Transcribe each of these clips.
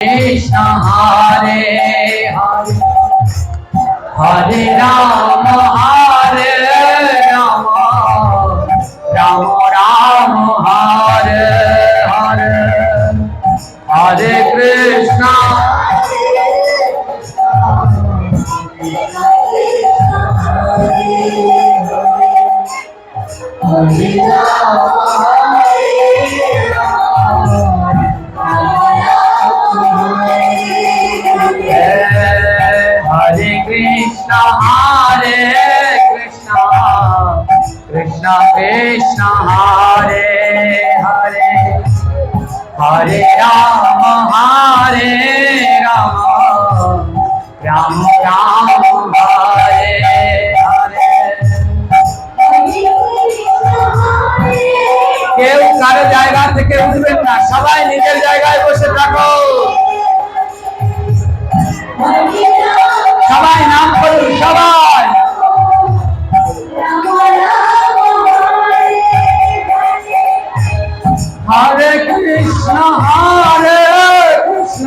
কৃষ্ণ হরে হরে। হরে হরে হরে কেউ কারও জায়গা থেকে উঠবেন না, সবাই নিজের জায়গায় বসে থাকো। সবাই নাম করুন, সবাই। হরে কৃষ্ণ হরে কৃষ্ণ।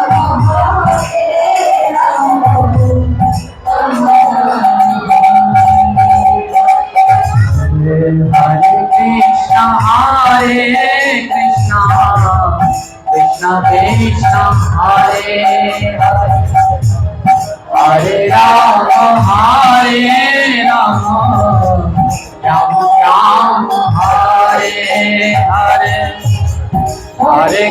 রাম হরে রাম হরে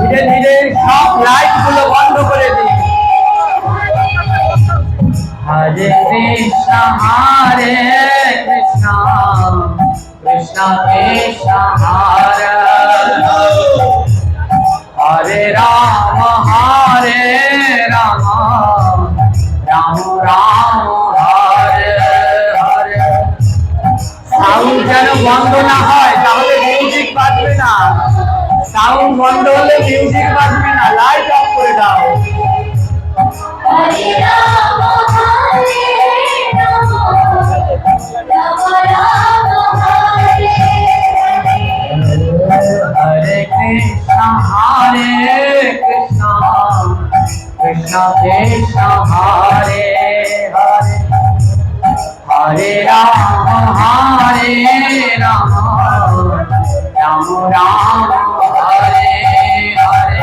ধীরে ধীরে সব লাইটগুলো বন্ধ করে দিই হরে কৃষ্ণ। হরে হরে রাম হরে রাম। রাম রাম, হরে হরে। সাউন্ড যেন বন্ধ না হয়, তাহলে মিউজিক বাজবে না। সাউন্ড বন্ধ হলে মিউজিক বাজবে না। লাইট অফ করে দাও। হরে কৃষ্ণ হরে কৃষ্ণ কৃষ্ণ। কৃষ্ণ হরে হরে। হরে রাম হরে রাম। রাম রাম, হরে হরে।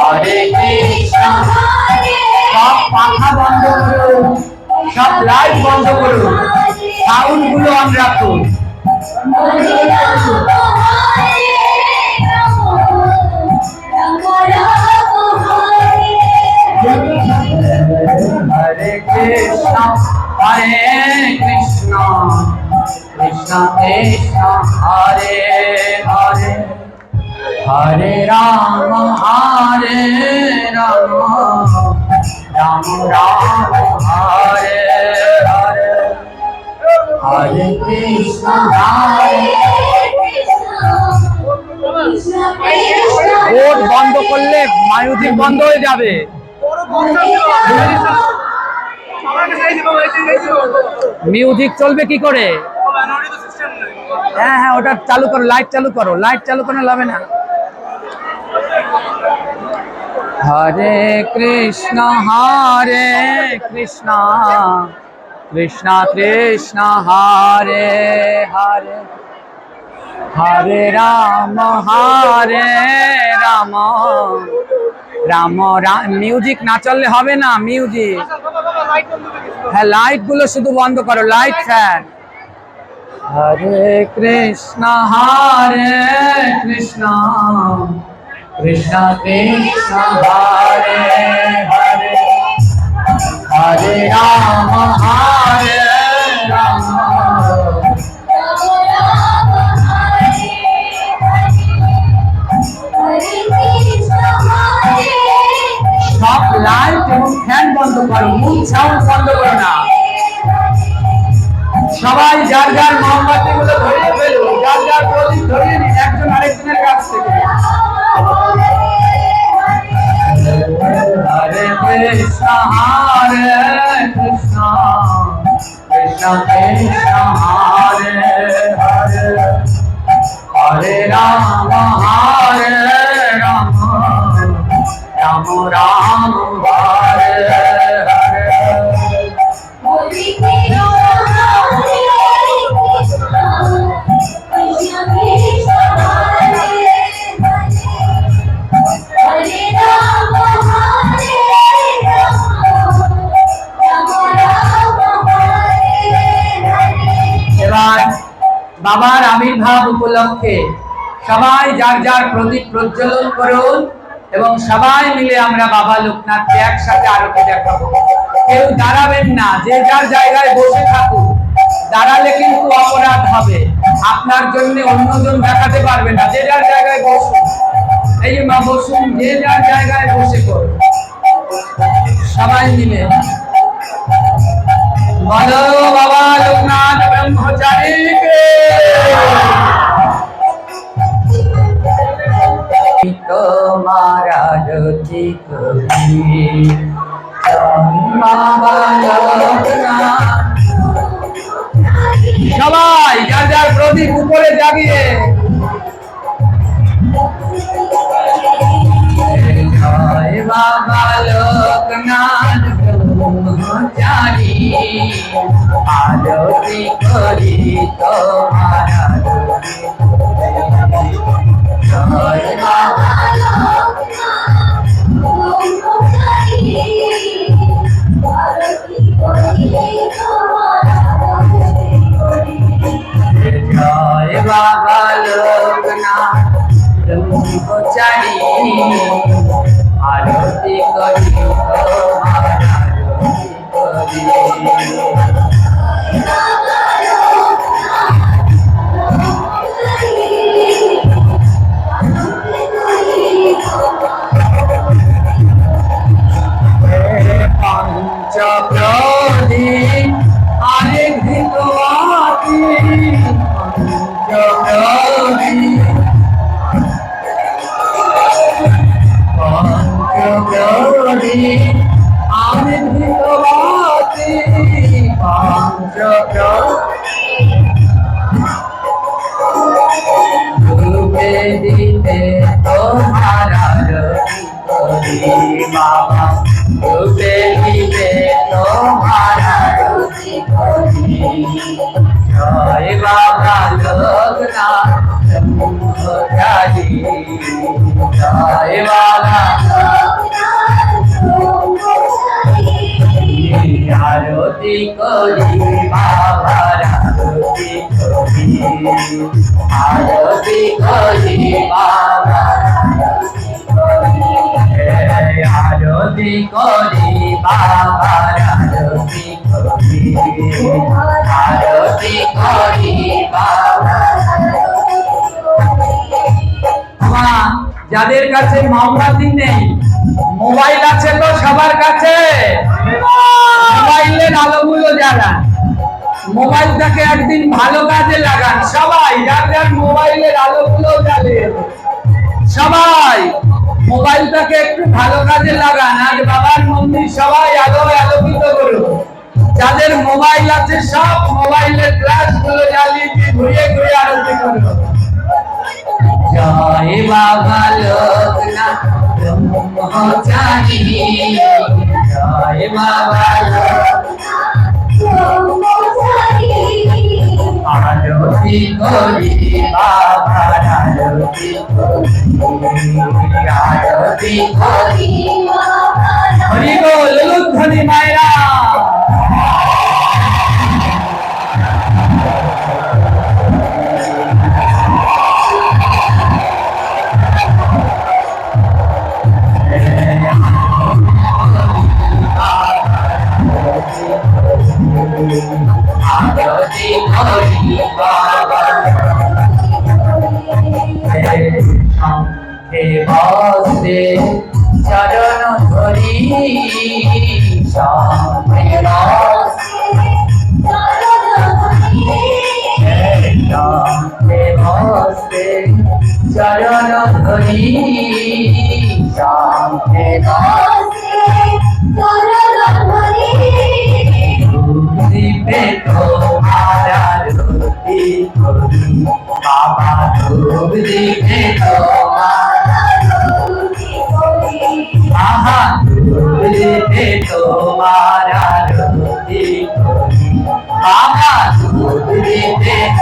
হরে কৃষ্ণ। সব পাখা বন্ধ করুন। সব লাইট বন্ধ করুন। সাউন্ডগুলো অন রাখুন। হরে কৃষ্ণ কৃষ্ণ কৃষ্ণ হরে হরে হরে রাম হরে রাম রাম রাম হরে হরে হরে কৃষ্ণ হরে বোর্ড বন্ধ করলে মিউজিক বন্ধ হয়ে যাবে। মিউজিক চলবে কি করে? হ্যাঁ হ্যাঁ ওটা চালু করো লাইট চালু করো লাইট চালু করে লাভে না। হরে কৃষ্ণ হরে কৃষ্ণ কৃষ্ণ কৃষ্ণ, হরে হরে। হরে রাম হরে রাম। রাম রাম মিউজিক না চললে হবে না মিউজিক হ্যাঁ লাইটগুলো শুধু বন্ধ করো, light fan. Hare Krishna Hare Krishna Krishna Krishna, Hare Hare Hare Ram, Hare light এবং ফ্যান বন্ধ করো মুখ ছাউন বন্ধ করো না। সবাই যার যার মোমবাতি গুলো ধরিয়ে ফেলো যার যার প্রদীপ ধরিয়ে নিন, একজন আরেকজনের কাছ থেকে। হরে কৃষ্ণ হরে কৃষ্ণ কৃষ্ণ কৃষ্ণ, হরে হরে। হরে রাম হরে রাম। হরে এবার বাবার আবির্ভাব উপলক্ষে সবাই যার যার প্রদীপ প্রজ্বলন করুন। এবং সবাই মিলে আমরা বাবা লোকনাথকে একসাথে আরতি দেখাবো। কেউ দাঁড়াবেন না, যে যার জায়গায় বসে থাকুক। দাঁড়ালে কিন্তু অপরাধ হবে। আপনার জন্য অন্যজন দেখাতে পারবে না, যে যার জায়গায় বসুন। এই মা, বসুন, যে যার জায়গায় বসে করুন সবাই মিলে। বলো বাবা লোকনাথ ব্রহ্মচারীকে। তোমার আরতি করি। সবাই যার যার প্রদীপ উপরে জাগিয়ে। বাবা লোকনাথ ব্রহ্মচারী করি তোমার করি। বাবা রূপে দিতে তোমার জয় বাবা লোকনাথ বাবা আরতি করি বাবার আরতি করি বাবার আরতি করি বাবার আরতি করি আরতি করি মা যাদের কাছে মোমবাতি নেই, মোবাইল আছে তো সবার কাছে। মোবাইলের আলোগুলো জ্বালান। মোবাইলটাকে একদিন ভালো কাজে লাগান। সবাই যার যার মোবাইলের আলোগুলো জ্বালিয়ে সবাই মোবাইলটাকে একটু ভালো কাজে লাগান। আর বাবার মন্দির সবাই আলো আলোকিত করুন যাদের মোবাইল আছে, সব মোবাইলের ফ্ল্যাশগুলো জ্বালিয়ে দিয়ে ঘুরিয়ে ঘুরিয়ে আরতি করুন জয় বাবা লোকনাথ জয় বাবা আরতি করি বাবা আরতি করি আরতি করি হরি বল লুধ্বনি মায়েরা বাবা ধূপ দিবে তোমার আহা ধূপ দিবে তোমার বাবা ধূপ দিবে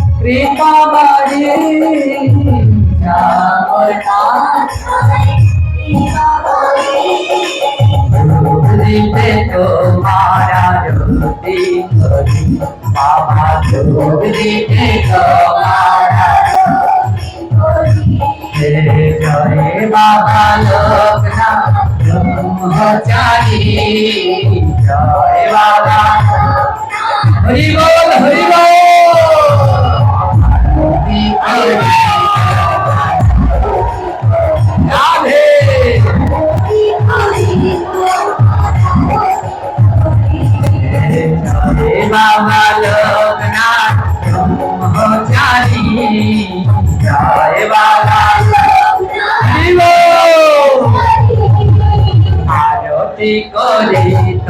প্রেমা বাড়ে তোমারা বাবা দিতে তোমারা জয় বাবা লোকনা ব্রহ্মচারী। জয় বাবা। হরি বল।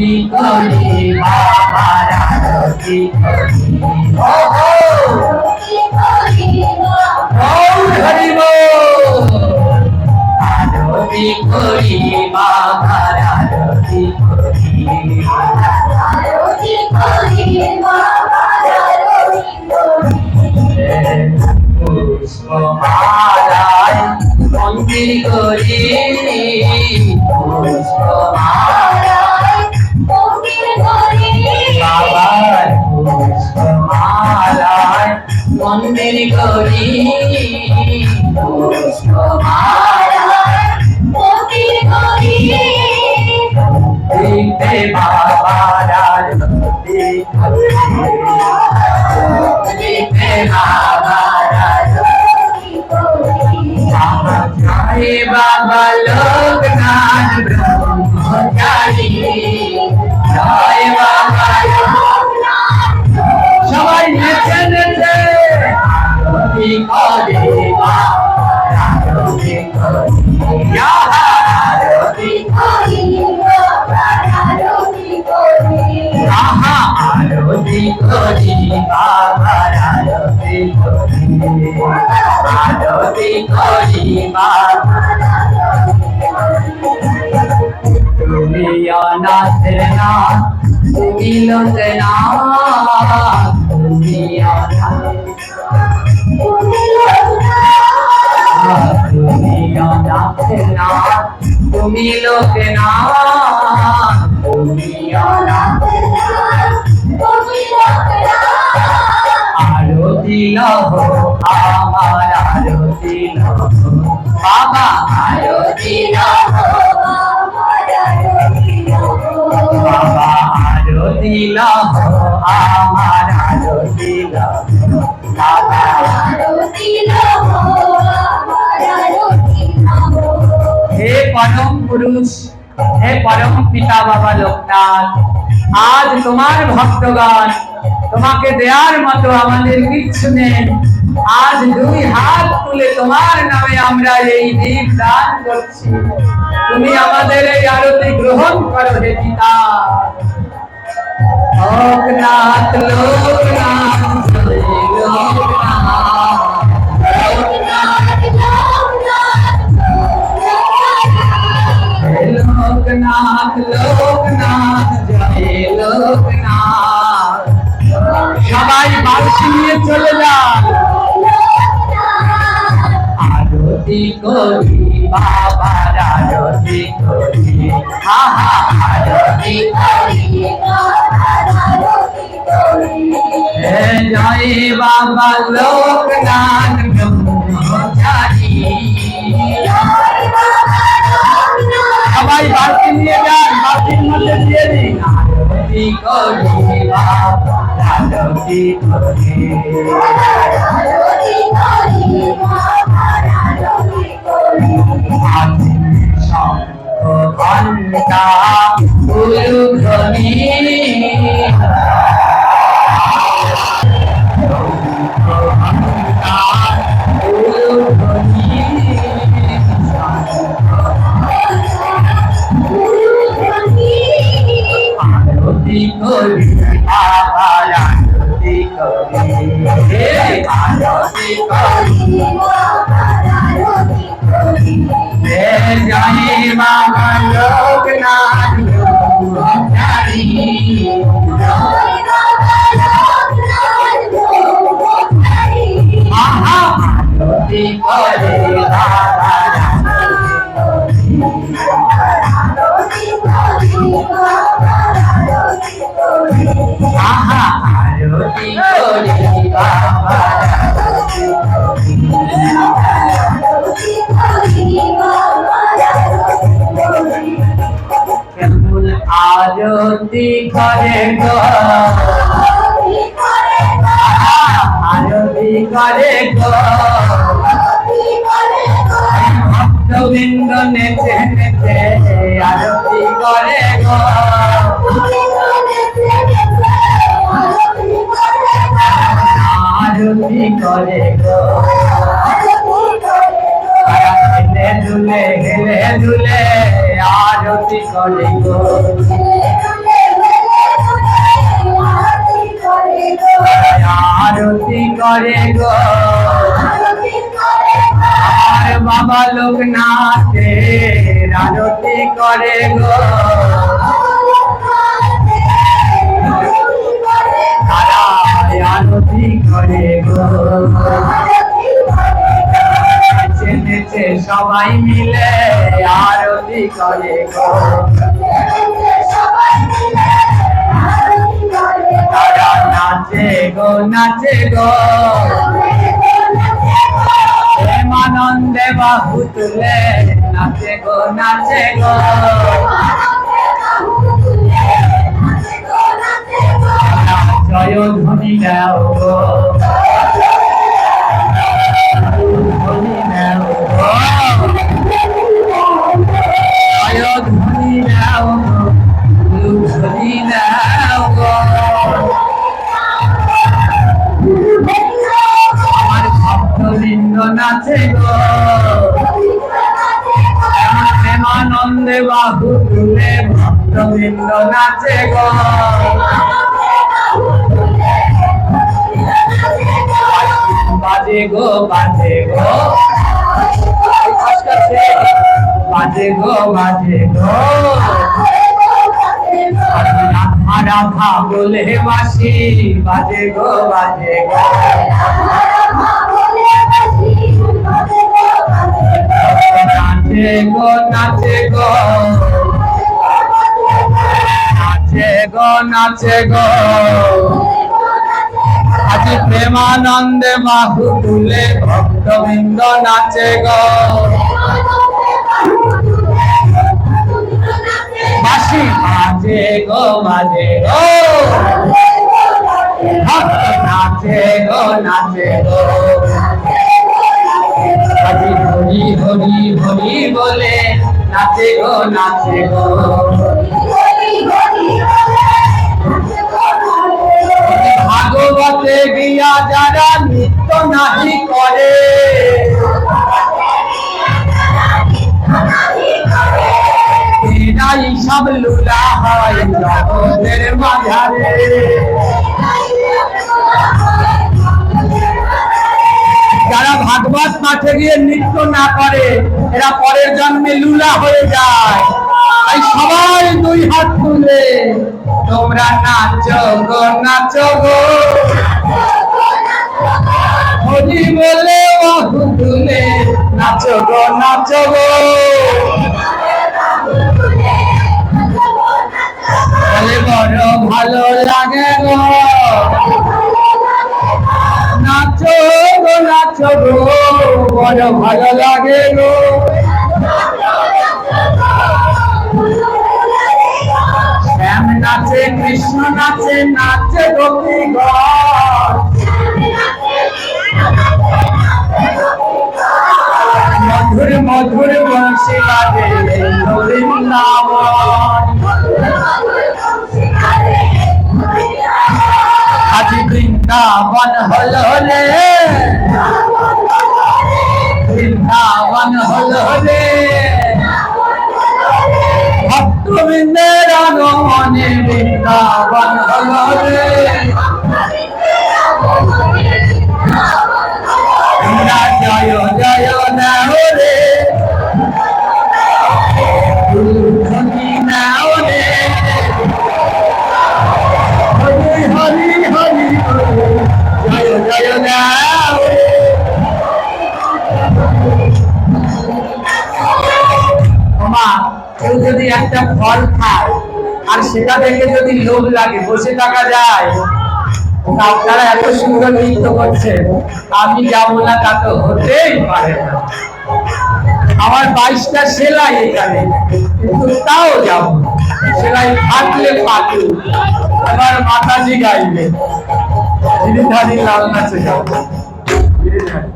আরতি করি বাবার আরতি করি আরতি করি বাবার আরতি পুষ্পমালায় মন্দির করি। পুষ্পমালা মন্দির করি। বাবা লোকনাথ ব্রহ্মচারী। তুমি অনাথ না তুমি লোক না। তুমি লোকে না আরও আমার আরও দিল বাবা আরও দিল আমার আরও হে পরম পুরুষ, হে পরম পিতা বাবা লোকনাথ, আজ তোমার ভক্তগণ, তোমাকে দেওয়ার মতো আমাদের কিচ্ছু নেই। আজ দুই হাত তুলে তোমার নামে আমরা এই দীপ দান করছি। তুমি আমাদের এই আরতি গ্রহণ করো হে পিতা। জয় লোকনাথ লোকনাথ লোকনাথ জয় লোকনাথ। সবাই বালতি নিয়ে চলে যান। আরতি করি বাবার আরতি করি। জয় বাবা লোকনাথ সবাই বালতি নিয়ে যান বালতির মধ্যে দিয়ে দিন। করি বাবা ঘণ্টা আরতি করে গো আরতি করে ভক্তবৃন্দ নেচে নেচে আরতি করে গো আরতি করে গো হেলে দুলে হেলে দুলে আরতি করে করে গো। আমার বাবা লোক নাচে আরতি করে গো। করে গো। সবাই মিলে আরতি করে গো। তারা নাচে গো নাচে গো। প্রেমানন্দে বাহু তুলে নাচে গো নাচে গো। জয় ধ্বনি গাও গো। নাচে গো প্রেমানন্দে বাহু তুলে, ভক্তবৃন্দ নাচে গো। বাজে গো বাজে গো। বাজে গো বাজে গো। রাধা বলে বাসি বাজে গো বাজে গো। নাচে গো। নাচে গো আজ প্রেমানন্দে বাহু তুলে ভক্তবৃন্দ নাচে গো। বাসি বাজে গো বাজে গো। নাচে গো নাচে গো। হরি হরি হরি বলে, নাচে গো নাচে গো। ভাগবতে গিয়া যারা নৃত্য নাহি করে সব লুলা হয় মাঝারে। যারা ভাগবত মাঠে গিয়ে নৃত্য না করে, এরা পরের জন্মে লুলা হয়ে যায়। তাই সবাই দুই হাত তুলে, তোমরা নাচ গো নাচ গো। হরি বলে নাচ গো নাচ গো। গো ভালো লাগে গো। শ্যাম নাচে, কৃষ্ণ নাচে নাচে গোপী মধুর মধুর বংশী বাজে বৃন্দাবন আজ বৃন্দাবন হল রে বৃন্দাবন হল রে ভক্তবৃন্দের আগমনে বৃন্দাবন হল রে আর সেটা দেখে যদি লোভ লাগে, বসে থাকা যায়। আপনারা এত সুন্দর নৃত্য করছেন, আমি যাব না, তা তো হতেই পারে না। আমার বাইশটা সেলাই এখানে, কিন্তু তাও যাব সেলাই ফাটলে ফাটুক, আমার মাতাজি গাইবে। গিরিধারী লাল নাচে যাব। গিরিধারী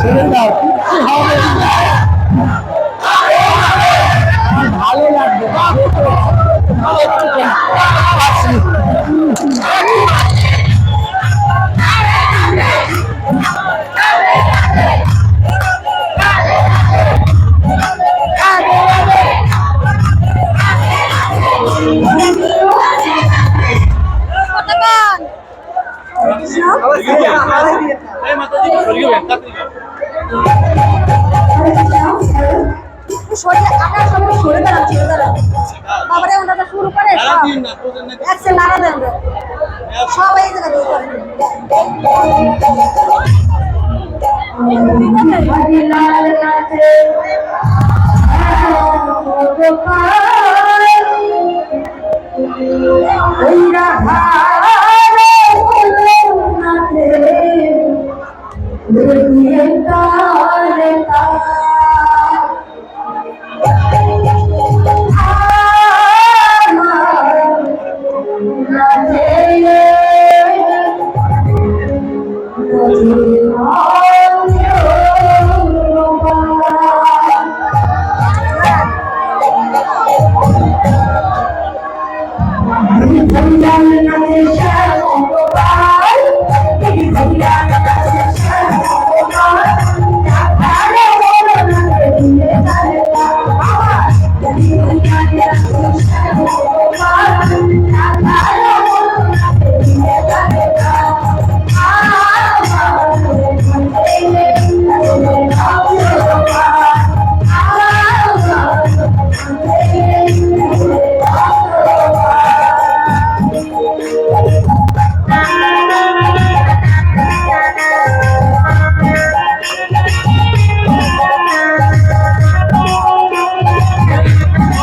ছেড়ে দাও সরে আপনার সবাই সরে ওনারা শুরু করে একসে নাড়া দেন সবাই এই জায়গা দিয়ে করেন। হরিলাল নাচে ওই দেখিয়ে তারে